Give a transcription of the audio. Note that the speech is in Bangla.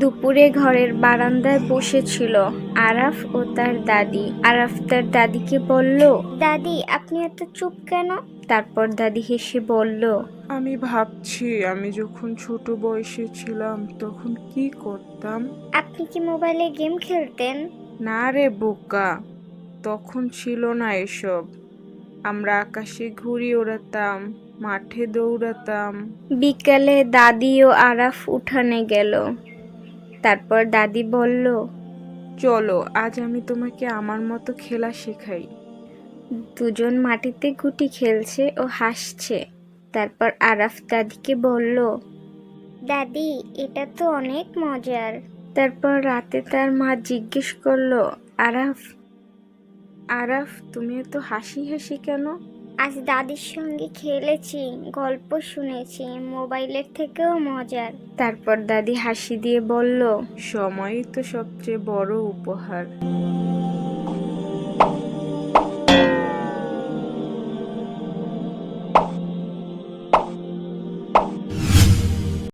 দুপুরে ঘরের বারান্দায় বসেছিল আরাফ ও তার দাদি। আরাফ তার দাদিকে বলল দাদি আপনি এত চুপ কেন? তারপর দাদি হেসে বলল আমি ভাবছি আমি যখন ছোট বয়সে ছিলাম তখন কি করতাম? আপনি কি মোবাইলে গেম খেলতেন? না রে বোকা তখন ছিল না এসব। আমরা আকাশে ঘুড়ি ওড়াতাম মাঠে দৌড়াতাম। বিকালে দাদি ও আরাফ উঠানে গেল। তারপর দাদি বলল চলো আজ আমি তোমাকে আমার মতো খেলা শেখাই। দুজন মাটিতে গুটি খেলছে ও হাসছে। তারপর আরাফ দাদিকে বলল দাদি এটা তো অনেক মজার। তারপর রাতে তার মা জিজ্ঞেস করল আরাফ আরাফ তুমি এত হাসি হাসি কেন? আজ দাদির সঙ্গে খেলেছি, গল্প শুনেছি, মোবাইলের থেকেও মজার। তারপর দাদি হাসি দিয়ে বলল সময়ই তো সবচেয়ে বড় উপহার।